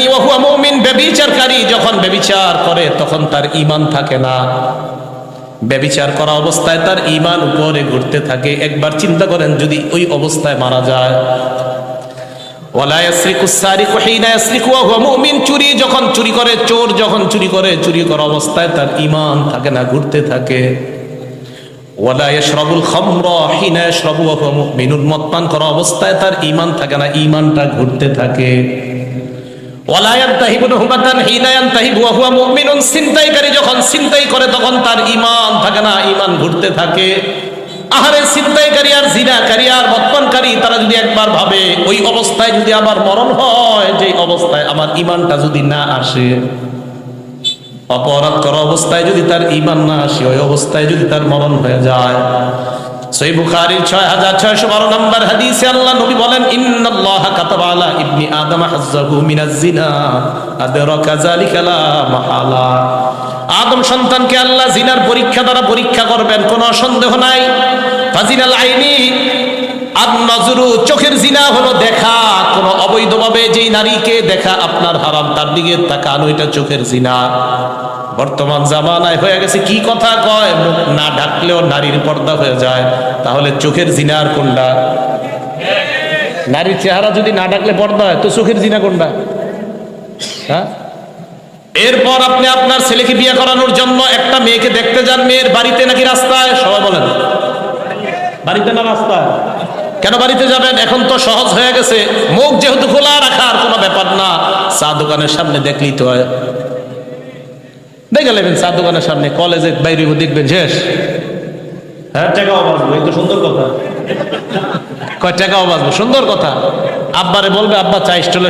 ইয়াজনি ওয়া হুয়া মুমিন ব্যভিচারকারী যখন ব্যভিচার করে, তখন তার ঈমান থাকে না। ব্যভিচার করা অবস্থায় তার ঈমান উপরে ঘুরতে থাকে। একবার চিন্তা করেন, যদি ওই অবস্থায় মারা যায়। চুরি। যখন চুরি করে, চোর যখন চুরি করে, চুরি করা অবস্থায় তার ঈমান থাকে না, ঘুরতে থাকে। মদ পান করা অবস্থায় তার ঈমান থাকে না, ঈমানটা ঘুরতে থাকে। ছিনতাইকারী যখন ছিনতাই করে, তখন তার ঈমান থাকে না, ঈমান ঘুরতে থাকে। আর তারা যদি একবার ভাবে, ওই যদি আবার মরণ হয় যে অবস্থায় আমার ঈমানটা যদি না আসে, অপরাধ করা অবস্থায় যদি তার ঈমান না আসে, ওই অবস্থায় যদি তার মরণ হয়ে যায় সই বুখারীর ছয় হাজার ছয়শো বারো নম্বর হাদিসে আল্লাহ নবী বলেন, ইন্নাল্লাহ কাতাবা আলা ইবনি আদম হাজ্জাহু মিনাজ জিনা। আদরাকা যালিকা লা মাহালা। আদম সন্তানকে আল্লাহ জিনার পরীক্ষা দ্বারা পরীক্ষা করবেন, কোনো সন্দেহ নাই। ফাজিনাল আইনি। আর নজরু, চোখের জিনা হলো দেখা। কোন অবৈধভাবে যেই নারীকে দেখা আপনার হারাম, তার দিকে তাকানো, এটা চোখের জিনা। বর্তমান জামানায় হয়ে গেছে, কি কথা কয়? মুখ না ঢাকলেও নারীর পর্দা হয়ে যায়। তাহলে চোখের জিনার কোনটা? নারীর চেহারা যদি না ডাকলে পর্দা হয়, তো চোখের জিনা কোনটা? হ্যাঁ? এরপর আপনি আপনার ছেলেকে বিয়ে করানোর জন্য একটা মেয়েকে দেখতে যান, মেয়ের বাড়িতে নাকি রাস্তায়? সবাই বলেন। বাড়িতে না রাস্তায়? কেন বাড়িতে যাবেন? এখন তো সহজ হয়ে গেছে। মুখ যেহেতু খোলা রাখার কোনো ব্যাপার না। চা দোকানের সামনে দেখলেই তো হয়। দেখে নেবেন চা দোকানের সামনে। কলেজে বাইরে দেখবেন, শেষ। হ্যাঁ সুন্দর কথা। সুন্দর কথা। আব্বারে বলবে, আব্বা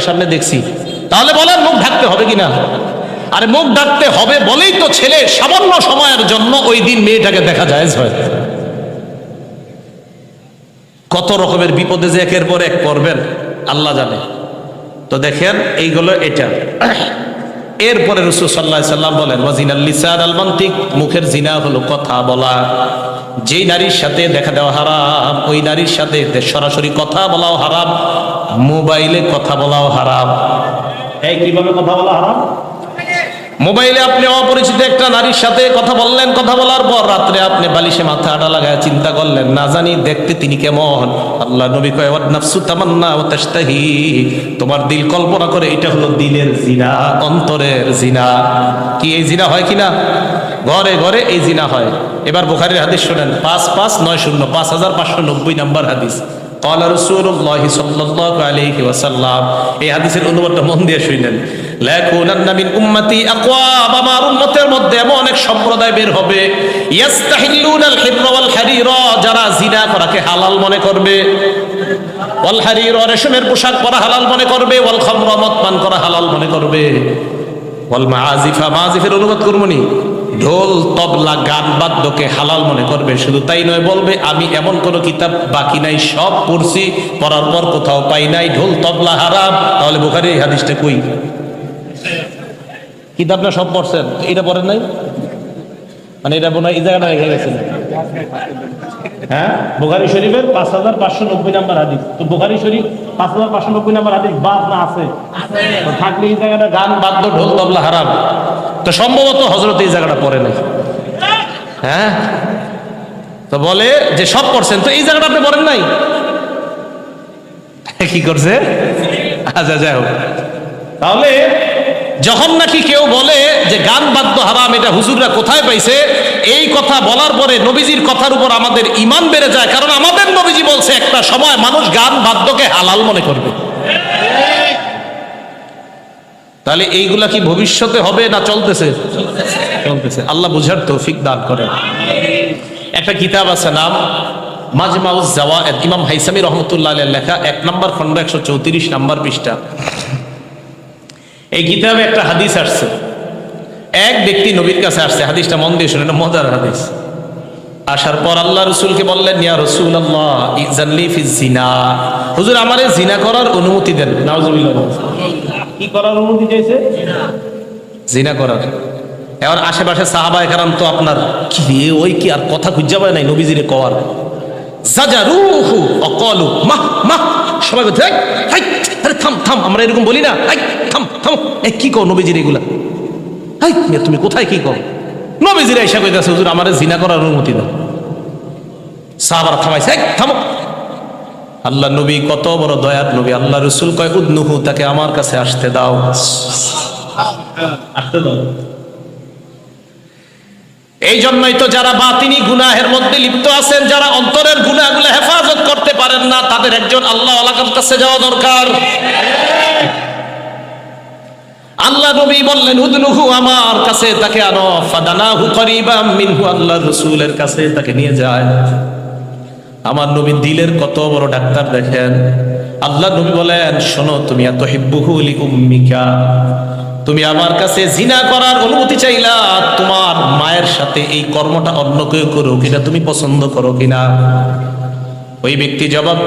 সামনে দেখছি। তাহলে মুখ ঢাকতে হবে আরে, মুখ ঢাকতে হবে বলেই তো ছেলে সামান্য সময়ের জন্য ওই দিন মেয়েটাকে দেখা যায়, হয়। কত রকমের বিপদে যে একের পর এক করবেন আল্লাহ জানে। তো দেখেন এইগুলো এটা। এরপরে রসুল সাল্লাহ সাল্লাম বলেন, ওয়াজিনাল লিসান আল মান্তিক মুখের জিনা হলো কথা বলা। যেই নারীর সাথে দেখা দেওয়া হারাম, ওই নারীর সাথে সরাসরি কথা বলাও হারাম, মোবাইলে কথা বলাও হারাম। এই কীভাবে কথা বলা হারাম? মোবাইলে আপনি অপরিচিত একটা নারীর সাথে কথা বললেন, কথা বলার পর রাত্রে আপনি বালিশে মাথা আটা লাগায় চিন্তা করলেন, না জানি দেখতে তিনি কেমন? আল্লাহ নবী কয় নাফসু তামান্না ও তেস্তাহি তোমার দিল কল্পনা করে এটা হলো দিলের জিনা, অন্তরের জিনা। কি এই জিনা হয় কিনা? ঘরে ঘরে এই জিনা হয়। এবার বুখারির হাদিস শোনেন, পাঁচ পাঁচ নয় শূন্য, পাঁচ হাজার পাঁচশো নব্বই নম্বর হাদিস। কলা রসুল্লাহ সাল্লাহ আলহি ওয়াসাল্লাম, এই হাদিসের অনুবাদটা মন দিয়ে শুনলেন মধ্যে এমন অনেক সম্প্রদায় বের হবে। যারা জিনা করাকে হালাল মনে করবে। রেশমের পোশাক পরা হালাল মনে করবে। ওয়াল পান করা হালাল মনে করবে। অনুবাদ করবনি ঢোল, তবলা, গান বাদ্যকে হালাল মনে করবে। শুধু তাই নয়, বলবে, আমি এমন কোন কিতাব বাকি নাই, সব পড়ছি। পড়ার পর কোথাও পাই নাই। ঢোল, তবলা হারাম। তাহলে বোখারি হাদিসটা কই? কিতাবটা সব পড়ছেন। এটা পড়েন নাই? মানে এটা মনে এই জায়গাটা রেখে গেছেন। হ্যাঁ? বোখারি শরীফের পাঁচ হাজার পাঁচশো নব্বই নাম্বার হাদিস। তো বোখারি শরীফ পাঁচ হাজার পাঁচশো নব্বই নাম্বার হাদিস বাদ না আছে? থাকলে এই জায়গাটা গান বাদ্য ঢোল তবলা হারাম। তো সম্ভবত হজরত এই জায়গাটা পড়ে নাই। হ্যাঁ? তো বলে যে সব করছেন তো এই জায়গাটা আপনি পড়েন নাই? কি করছে? আচ্ছা যাই হোক। তাহলে যখন নাকি কেউ বলে যে গান বাদ্য হারাম, এটা হুজুররা কোথায় পাইছে? এই কথা বলার পরে নবীজির কথার উপর আমাদের ইমান বেড়ে যায়, কারণ আমাদের নবীজি বলছে, একটা সময় মানুষ গান বাদ্যকে হালাল মনে করবে। তাহলে এইগুলা কি ভবিষ্যতে হবে না চলতেছে? চলতেছে। আল্লাহ বুঝার তৌফিক দান করে একটা কিতাব আছে নাম মাজমাউজ জাওয়ায়েদ। ইমাম হাইসামি রহমতুল্লাহ লেখা এক নম্বর খন্ড একশো চৌত্রিশ নম্বর পৃষ্ঠা। এই কিতাবে একটা হাদিস আসছে। এক ব্যক্তি নবীর কাছে আসছে হাদিসটা মন দিয়ে শুনে মজার হাদিস। আসার পর আল্লাহ রসুলকে বললেন ইয়া রসুল আল্লাহ ইজানলি ফি জিনা হুজুর আমারে জিনা করার অনুমতি দেন। নাউজুবিল্লাহ। কি করার অনুমতি চাইছে? জিনা করার। এবার আশেপাশে সাহাবা একরাম তো আপনার কি রে ওই কি আর কথা খুঁজে পায় নাই নবীজিরে কওয়ার? জাজারুহু অকলু মাহ মাহ সবাই বলছে "এই, এই, আরে থাম আমরা এরকম বলি না। এই, থাম থাম। এই কি কও নবীজির এগুলা? তুমি কোথায় কি কও? নবীজির এসে কইতাছে হুজুর আমারে জিনা করার অনুমতি দাও। সাহাবারা থামাইছে "এই, থামো। আল্লাহ নবী কত বড় দয়ার নবী। আল্লাহ রসুল কয় উদ্নুহু তাকে আমার কাছে আসতে দাও। আসতে দাও। এই জন্যই তো যারা বাতিনি গুনাহের মধ্যে লিপ্ত আছেন যারা অন্তরের গুনাহগুলো হেফাজত পারেন না, তাদের একজন আল্লাহ কাছে যাওয়া দরকার। আল্লাহ নবী বললেন উদনুহু আমার কাছে, তাকে আনো। ফাদানাহু করিবাম মিনহু আল্লাহ রসুলের কাছে তাকে নিয়ে যায়। আমার নবী দিলের কত বড় ডাক্তার দেখেন। আল্লাহ নবী বলেন, শোনো, তুমি এত হিব্বুহুলি উম্মিকা। তুমি আমার কাছে জিনা করার অনুমতি চাইলা, তোমার মায়ের সাথে এই কর্মটা অন্য কেউ করো কিনা তুমি পছন্দ করো কিনা? ওই ব্যক্তি জবাব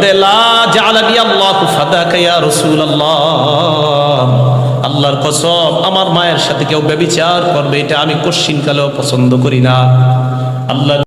আল্লাহর কসম, আমার মায়ের সাথে কেউ ব্যবিচার করবে, এটা আমি কশ্চিনকালেও পছন্দ করি না। আল্লাহ